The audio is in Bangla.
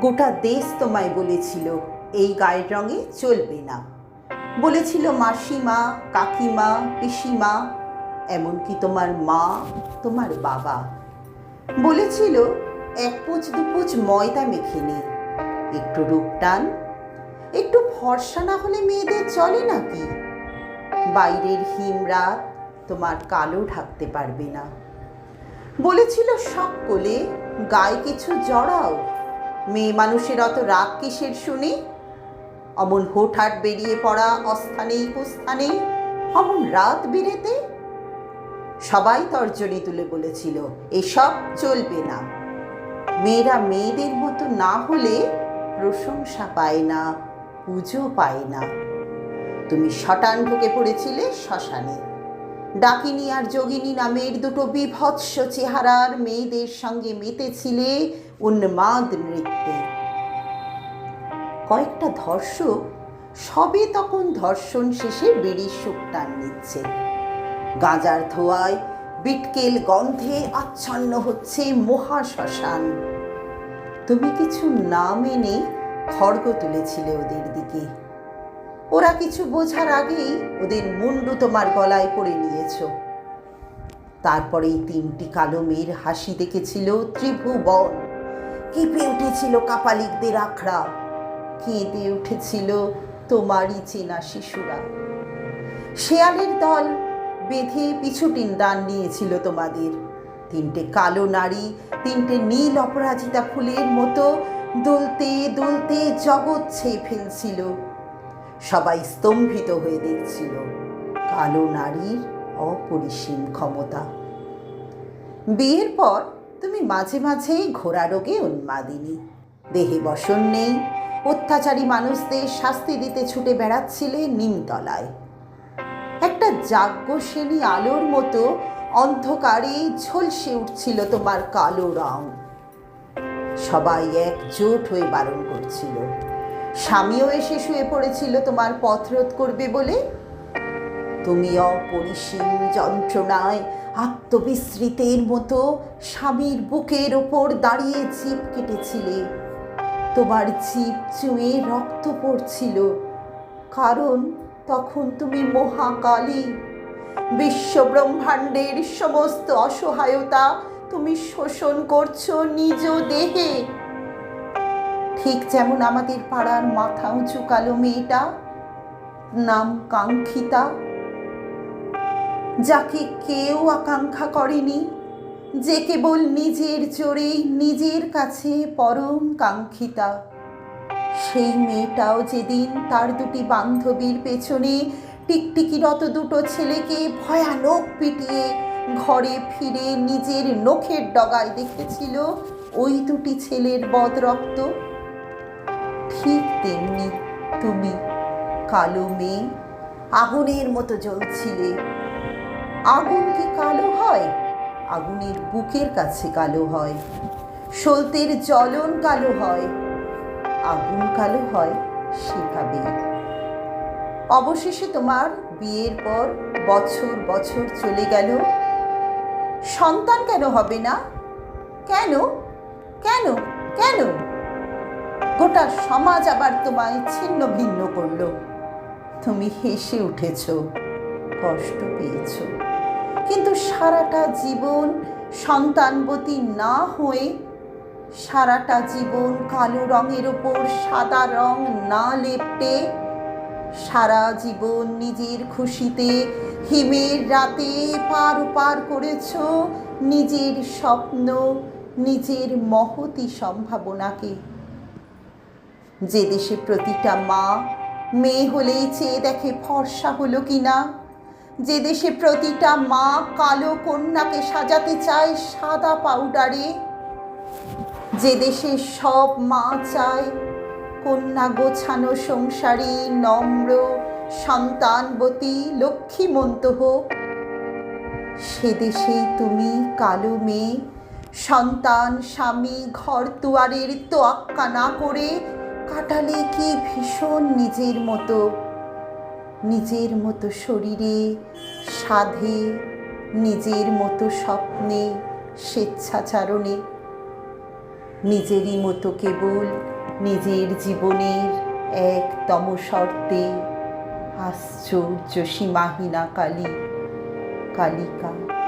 গোটা দেশ তোমায় বলেছিল, এই গায়ের রঙে চলবে না। বলেছিল মাসিমা, কাকিমা, পিসিমা, এমনকি তোমার মা, তোমার বাবা। বলেছিল, এক পুচ দুপুচ ময়দা মেখে নে, একটু রূপটান একটু ফর্সা না হলে মেয়েদের চলে নাকি? বাইরের হিমরাত তোমার কালো ঢাকতে পারবে না। বলেছিল সব কোলে গায়ে কিছু জড়াও মেয়ে মানুষের অত রাগ কিসের শুনি? অমন হোঠাট বেরিয়ে পড়া অস্থানেই কুস্থানেই অমন রাত বেরেতে? সবাই তর্জনী তুলে বলেছিল, এসব চলবে না। মেয়েরা মেয়েদের মতো না হলে প্রশংসা পায় না, পুজো পায় না। তুমি শটান ঢুকে পড়েছিলে শ্মশানে। ডাকিনী আর যোগিনী নামের দুটো বিভৎস চেহারার মেয়েদের সঙ্গে মেতেছিলে উন্মাদ নৃত্যে। কয়েকটা ধর্ষক সবে তখন ধর্ষণ শেষে বিড়ির সুখ টান নিচ্ছে। গাঁজার ধোয়ায় বিটকেল গন্ধে আচ্ছন্ন হচ্ছে মহাশ্মশান। তুমি কিছু না মেনে খড়গ তুলেছিলে ওদের দিকে। ওরা কিছু বোঝার আগেই ওদের মুন্ডু তোমার গলায় পড়ে নিয়েছ। তারপরেই তিনটি কালো মেয়ের হাসি দেখেছিল ত্রিভুবন। কেঁপে উঠেছিল কাপালিকদের আখড়া। কেঁদে উঠেছিল তোমারই চেনা শিশুরা। শেয়ালের দল বেঁধে পিছুটিন দান নিয়েছিল তোমাদের। তিনটে কালো নারী, তিনটে নীল অপরাজিতা ফুলের মতো দুলতে দুলতে জগৎ ছেয়ে ফেলছিল। সবাই স্তম্ভিত হয়ে দেখছিল কালো নারীর অপরিসীম ক্ষমতা। বিয়ের পর তুমি মাঝে মাঝেই ঘোড়া রোগে উন্মাদিনী। দেহে বসন নেই, অত্যাচারী মানুষদের শাস্তি দিতে ছুটে বেড়াচ্ছিলে নিমতলায়। একটা যাজ্ঞসেনী আলোর মতো অন্ধকারে ঝলসে উঠছিল তোমার কালো রং। সবাই একজোট হয়ে বারণ করছিল। স্বামীও এসে শুয়ে পড়েছিল, তোমার পথরোধ করবে বলে। তুমি অপরিসীম যন্ত্রণায় আত্মবিস্মৃতের মতো স্বামীর বুকের ওপর দাঁড়িয়ে জিপ কেটেছিলে। তোমার জিপ চুঁয়ে রক্ত পড়ছিল। কারণ তখন তুমি মহাকালী। বিশ্ব ব্রহ্মাণ্ডের সমস্ত অসহায়তা তুমি শোষণ করছ নিজ দেহে। ঠিক যেমন আমাদের পাড়ার মাথা উঁচু কালো মেয়েটা, নাম কাঙ্ক্ষিতা, যাকে কেউ আকাঙ্ক্ষা করেনি, যে কেবল নিজের জোরেই নিজের কাছে পরম কাঙ্ক্ষিতা। সেই মেয়েটাও যেদিন তার দুটি বান্ধবীর পেছনে টিকটিকিরত দুটো ছেলেকে ভয়ানক পিটিয়ে ঘরে ফিরে নিজের নখের ডগায় দেখেছিল, ওই দুটি ছেলের বদরক্ত ঠিক তেমনি তুমি কালো মেয়ে, আগুনের মতো জ্বলছিলে। আগুন কি কালো হয়? আগুনের বুকের কাছে কালো হয়। সলতের জ্বলন কালো হয়। আগুন কালো হয় সেভাবেই অবশেষে তোমার বিয়ের পর বছর বছর চলে গেল। সন্তান কেন হবে না? কেন? গোটা সমাজ আবার তোমায় ছিন্ন ভিন্ন করল। তুমি হেসে উঠেছ, কষ্ট পেয়েছ। কিন্তু সারাটা জীবন সন্তানবতী না হয়ে, সারাটা জীবন কালো রঙের ওপর সাদা রং না লেপটে, সারা জীবন নিজের খুশিতে হিমের রাতে পার পার করেছ নিজের স্বপ্ন, নিজের মহতি সম্ভাবনাকে। যে দেশে প্রতিটা মা, মেয়ে হলেই চেয়ে দেখে ফর্সা হলো কিনা? যে দেশে প্রতিটা মা কালো কন্যাকে সাজাতে চায় সাদা পাউডারে? যে দেশে সব মা চায় কন্যা গোছানো সংসারী নম্র, সন্তানবতী, লক্ষ্মীমন্ত হোক। সে দেশেই তুমি কালো মেয়ে, সন্তান, স্বামী, ঘর দুয়ারের তোয়াক্কা না করে কাটালে কি ভীষণ নিজের মতো? নিজের মতো শরীরে সাধে, নিজের মতো স্বপ্নে, স্বেচ্ছাচারণে। নিজেরই মতো কেবল নিজের জীবনের একতম শর্তে আশ্চর্য সীমাহীনা কালী, কালিকা।